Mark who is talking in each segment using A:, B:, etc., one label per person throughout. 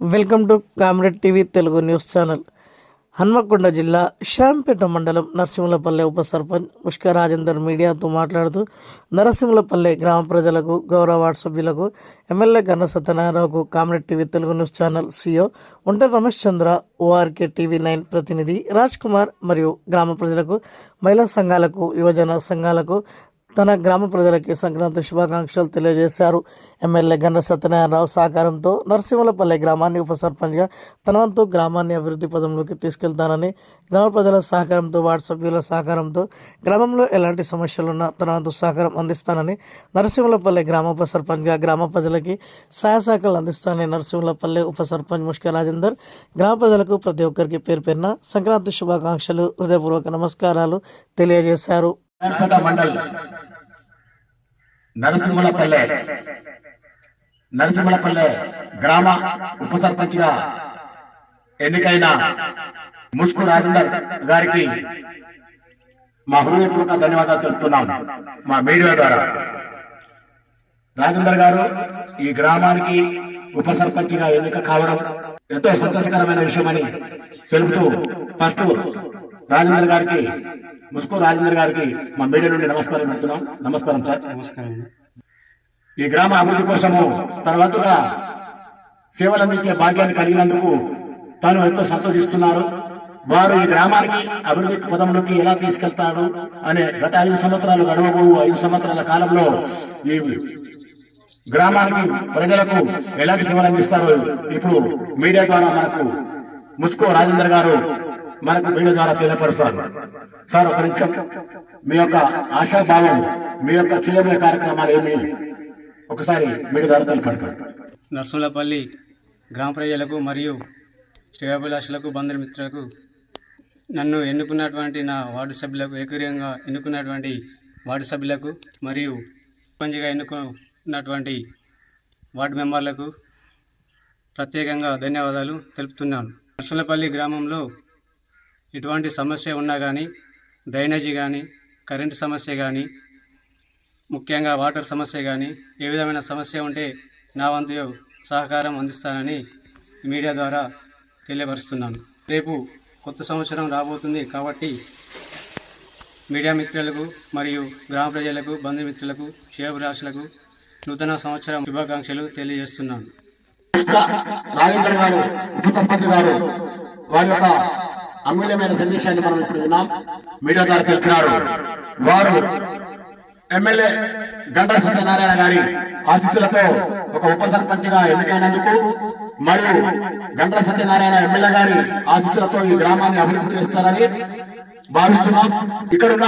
A: Welcome to comrade TV Telugu news channel. Hanamkonda జిల్లా శ్యాంపేట మండలం నరసింహులపల్లె ఉప సర్పంచ్ ముష్క రాజేందర్ మీడియాతో మాట్లాడుతూ నరసింహులపల్లె గ్రామ ప్రజలకు గౌరవ వార్డు సభ్యులకు MLA Ganna సత్యనారాయణకు comrade TV Telugu news channel CO ఒంట Ramesh Chandra ORK TV nine ప్రతినిధి రాజ్ కుమార్ మరియు గ్రామ ప్రజలకు మహిళా సంఘాలకు యువజన సంఘాలకు తన గ్రామ ప్రజలకి సంక్రాంతి శుభాకాంక్షలు తెలియజేశారు. ఎమ్మెల్యే గన్న సత్యనారాయణరావు సహకారంతో నరసింహులపల్లి గ్రామాన్ని ఉప సర్పంచ్గా తన వంతు గ్రామాన్ని అభివృద్ధి పదంలోకి తీసుకెళ్తానని గ్రామ ప్రజల సహకారంతో వార్డు సభ్యుల సహకారంతో గ్రామంలో ఎలాంటి సమస్యలున్నా తన వంతు సహకారం అందిస్తానని నరసింహులపల్లి గ్రామ ఉప సర్పంచ్గా గ్రామ ప్రజలకి సహాయ సహకారాలు అందిస్తానని నరసింహులపల్లి ఉప సర్పంచ్ ముష్క రాజేందర్ గ్రామ ప్రజలకు ప్రతి ఒక్కరికి పేరు పేరున సంక్రాంతి శుభాకాంక్షలు హృదయపూర్వక నమస్కారాలు తెలియజేశారు.
B: పేట మండల్ నరసింహలపల్లె నరసింహలపల్లె గ్రామ ఉప సర్పంచ్గా ఎన్నికైన ముస్కు రాజేందర్ గారికి మా హృదయపూర్వక ధన్యవాదాలు తెలుపుతున్నాం మా మీడియా ద్వారా. రాజేందర్ గారు ఈ గ్రామానికి ఉప సర్పంచ్గా ఎన్నిక కావడం ఎంతో సంతోషకరమైన విషయమని తెలుపుతూ ఫస్ట్ రాజేందర్ గారికి ముస్కో రాజేందర్ గారికి మా మీడియా నుండి నమస్కారం పెడుతున్నాం. నమస్కారం సార్. ఈ గ్రామ అభివృద్ధి కోసము తన వంతుగా సేవలు అందించే భాగ్యాన్ని కలిగినందుకు తాను ఎంతో సంతోషిస్తున్నారు. వారు ఈ గ్రామానికి అభివృద్ధి పదంలోకి ఎలా తీసుకెళ్తారు అనే గత ఐదు సంవత్సరాలు గడవబోవు ఐదు సంవత్సరాల కాలంలో ఈ గ్రామానికి ప్రజలకు ఎలాంటి సేవలు అందిస్తారో ఇప్పుడు మీడియా ద్వారా మనకు ముస్కో రాజేందర్ గారు మనకు మీడియా ద్వారా తెలియపరుస్తారు సార్ ఒక నిమిషం. మీ యొక్క ఆశాభావం మీ యొక్క చేయబోయే కార్యక్రమాలు ఏమి? ఒకసారి మీడియా ద్వారా తెలియపడతారు
C: నర్సులపల్లి గ్రామ ప్రజలకు మరియు శ్రేయాభిలాషులకు బంధుమిత్రులకు నన్ను ఎన్నుకున్నటువంటి నా వార్డు సభ్యులకు ఏకగ్రీవంగా ఎన్నుకున్నటువంటి వార్డు సభ్యులకు మరియు సర్పంచ్గా ఎన్నుకున్నటువంటి వార్డు మెంబర్లకు ప్రత్యేకంగా ధన్యవాదాలు తెలుపుతున్నాను. నర్సులపల్లి గ్రామంలో ఎటువంటి సమస్య ఉన్నా కానీ డ్రైనేజీ కానీ కరెంటు సమస్య కానీ ముఖ్యంగా వాటర్ సమస్య కానీ ఏ విధమైన సమస్య ఉంటే నా వంతు సహకారం అందిస్తానని మీడియా ద్వారా తెలియపరుస్తున్నాను. రేపు కొత్త సంవత్సరం రాబోతుంది కాబట్టి మీడియా మిత్రులకు మరియు గ్రామ ప్రజలకు బంధుమిత్రులకు క్షేమరాశులకు నూతన సంవత్సరం శుభాకాంక్షలు తెలియజేస్తున్నాను.
B: రాజేంద్ర గారు ఉప గారు వారి యొక్క అమూల్యమైన సందేశాన్ని మనం ఇప్పుడు విన్నాం. మీడియా ద్వారా తెలిపినారు. వారు ఎమ్మెల్యే గంటా సత్యనారాయణ గారి ఆశిస్తులతో ఒక ఉప సర్పంచ్గా ఎన్నికైనందుకు మరియు గంటా సత్యనారాయణ ఎమ్మెల్యే గారి ఆశీస్సులతో ఈ గ్రామాన్ని అభివృద్ధి చేస్తారని భావిస్తున్నాం. ఇక్కడున్న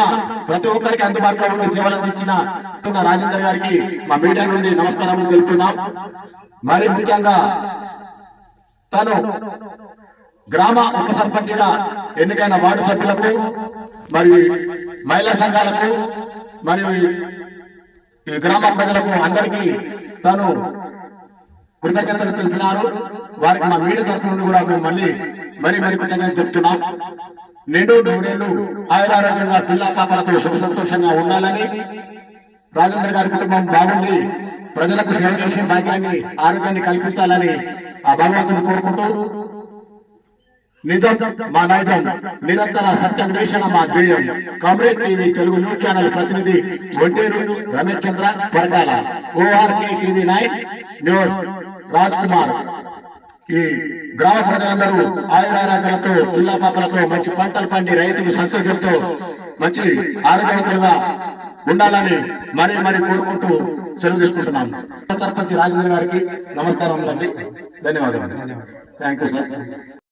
B: ప్రతి ఒక్కరికి అందుబాటులో ఉన్న సేవలు అందించిన రాజేందర్ గారికి మా మీడియా నుండి నమస్కారం తెలుపుతున్నాం. మరి ముఖ్యంగా తను గ్రామ ఉప సర్పంచ్గా ఎన్నికైన వార్డు సభ్యులకు మరియు మహిళా సంఘాలకు మరియు ఈ గ్రామ ప్రజలకు అందరికీ తాను కృతజ్ఞతలు తెలిపినారు. వారికి మా మీడియా తరఫు నుండి కూడా మేము మళ్ళీ మరీ మరి కృతజ్ఞతలు చెప్తున్నాం నిండు నూరేళ్ళు ఆయురారోగ్యంగా పిల్ల పాపలతో సుఖ సంతోషంగా ఉండాలని రాజేంద్ర గారి కుటుంబం బాగుండి ప్రజలకు సేవ చేసే భాగ్యాన్ని ఆరోగ్యాన్ని కల్పించాలని ఆ భగవంతుని కోరుకుంటూ నిజం మా నైజం నిరంతర సత్యాన్వేషణ మా ధ్యేయం. Comrade TV Telugu news channel ప్రతినిధి Onteru Ramesh Chandra Parakala. ORK TV nine news Raj Kumar ఈ గ్రామ ప్రజలందరూ ఆయురారోగ్యాలతో పిల్ల పాపలతో మంచి పంటలు పండి రైతులు సంతోషంతో మంచి ఆరోగ్యవంతులుగా ఉండాలని మరీ మరీ కోరుకుంటూ సెలవు తీసుకుంటున్నాం. సర్పంచ్ రాజేంద్ర గారికి నమస్కారం అండి. ధన్యవాదాలు థ్యాంక్ యూ సార్